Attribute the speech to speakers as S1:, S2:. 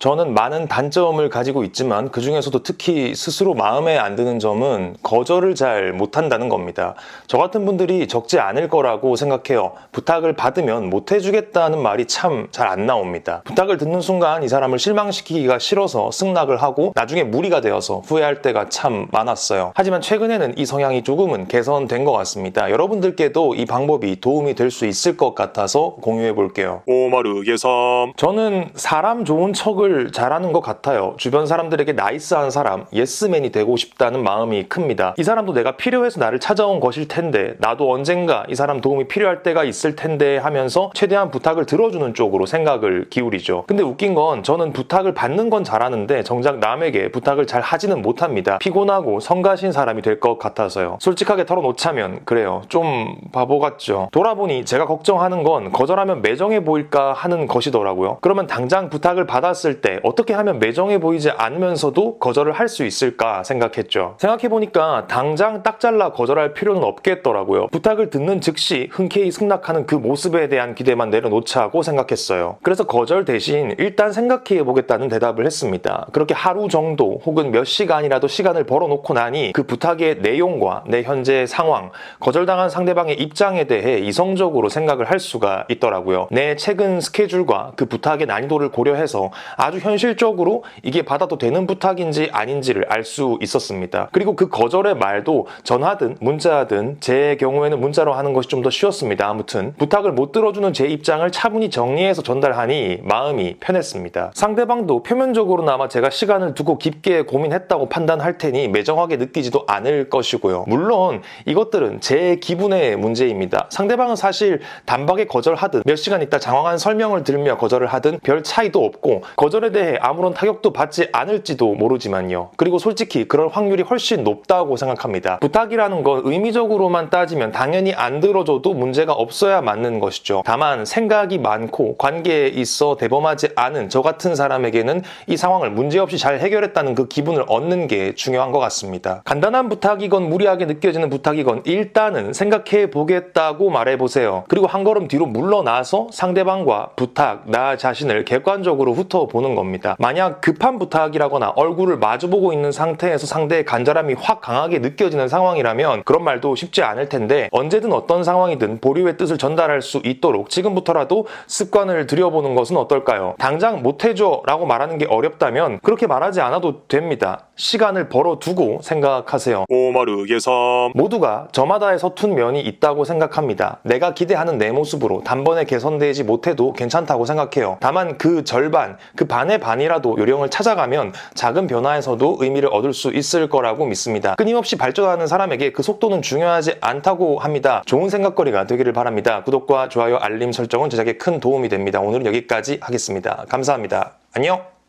S1: 저는 많은 단점을 가지고 있지만 그 중에서도 특히 스스로 마음에 안 드는 점은 거절을 잘 못한다는 겁니다. 저 같은 분들이 적지 않을 거라고 생각해요. 부탁을 받으면 못 해주겠다는 말이 참 잘 안 나옵니다. 부탁을 듣는 순간 이 사람을 실망시키기가 싫어서 승낙을 하고 나중에 무리가 되어서 후회할 때가 참 많았어요. 하지만 최근에는 이 성향이 조금은 개선된 것 같습니다. 여러분들께도 이 방법이 도움이 될 수 있을 것 같아서 공유해 볼게요.
S2: 오마르 예삼
S1: 저는 사람 좋은 척을 잘하는 것 같아요. 주변 사람들에게 나이스한 사람, 예스맨이 되고 싶다는 마음이 큽니다. 이 사람도 내가 필요해서 나를 찾아온 것일 텐데, 나도 언젠가 이 사람 도움이 필요할 때가 있을 텐데 하면서 최대한 부탁을 들어주는 쪽으로 생각을 기울이죠. 근데 웃긴 건 저는 부탁을 받는 건 잘하는데 정작 남에게 부탁을 잘 하지는 못합니다. 피곤하고 성가신 사람이 될 것 같아서요. 솔직하게 털어놓자면 그래요. 좀 바보 같죠. 돌아보니 제가 걱정하는 건 거절하면 매정해 보일까 하는 것이더라고요. 그러면 당장 부탁을 받았을 때 어떻게 하면 매정해 보이지 않으면서도 거절을 할 수 있을까 생각했죠. 생각해보니까 당장 딱 잘라 거절할 필요는 없겠더라고요. 부탁을 듣는 즉시 흔쾌히 승낙하는 그 모습에 대한 기대만 내려놓자고 생각했어요. 그래서 거절 대신 일단 생각해 보겠다는 대답을 했습니다. 그렇게 하루 정도 혹은 몇 시간이라도 시간을 벌어놓고 나니 그 부탁의 내용과 내 현재 상황, 거절당한 상대방의 입장에 대해 이성적으로 생각을 할 수가 있더라고요. 내 최근 스케줄과 그 부탁의 난이도를 고려해서 아주 현실적으로 이게 받아도 되는 부탁인지 아닌지를 알 수 있었습니다. 그리고 그 거절의 말도 전화든 문자든 제 경우에는 문자로 하는 것이 좀 더 쉬웠습니다. 아무튼 부탁을 못 들어주는 제 입장을 차분히 정리해서 전달하니 마음이 편했습니다. 상대방도 표면적으로나마 제가 시간을 두고 깊게 고민했다고 판단할 테니 매정하게 느끼지도 않을 것이고요. 물론 이것들은 제 기분의 문제입니다. 상대방은 사실 단박에 거절하든 몇 시간 있다 장황한 설명을 들며 거절을 하든 별 차이도 없고 거절 에 대해 아무런 타격도 받지 않을지도 모르지만요. 그리고 솔직히 그럴 확률이 훨씬 높다고 생각합니다. 부탁이라는 건 의미적으로만 따지면 당연히 안 들어줘도 문제가 없어야 맞는 것이죠. 다만 생각이 많고 관계에 있어 대범하지 않은 저 같은 사람에게는 이 상황을 문제없이 잘 해결했다는 그 기분을 얻는 게 중요한 것 같습니다. 간단한 부탁이건 무리하게 느껴지는 부탁이건 일단은 생각해 보겠다고 말해보세요. 그리고 한 걸음 뒤로 물러나서 상대방과 부탁, 나 자신을 객관적으로 훑어보는 겁니다. 만약 급한 부탁이라거나 얼굴을 마주보고 있는 상태에서 상대의 간절함이 확 강하게 느껴지는 상황이라면 그런 말도 쉽지 않을 텐데 언제든 어떤 상황이든 보류의 뜻을 전달할 수 있도록 지금부터라도 습관을 들여보는 것은 어떨까요? 당장 못해줘 라고 말하는 게 어렵다면 그렇게 말하지 않아도 됩니다. 시간을 벌어두고 생각하세요.
S2: 오마르 예삼
S1: 모두가 저마다의 서툰 면이 있다고 생각합니다. 내가 기대하는 내 모습으로 단번에 개선되지 못해도 괜찮다고 생각해요. 다만 그 절반, 그 반의 반이라도 요령을 찾아가면 작은 변화에서도 의미를 얻을 수 있을 거라고 믿습니다. 끊임없이 발전하는 사람에게 그 속도는 중요하지 않다고 합니다. 좋은 생각거리가 되기를 바랍니다. 구독과 좋아요, 알림 설정은 제작에 큰 도움이 됩니다. 오늘은 여기까지 하겠습니다. 감사합니다. 안녕!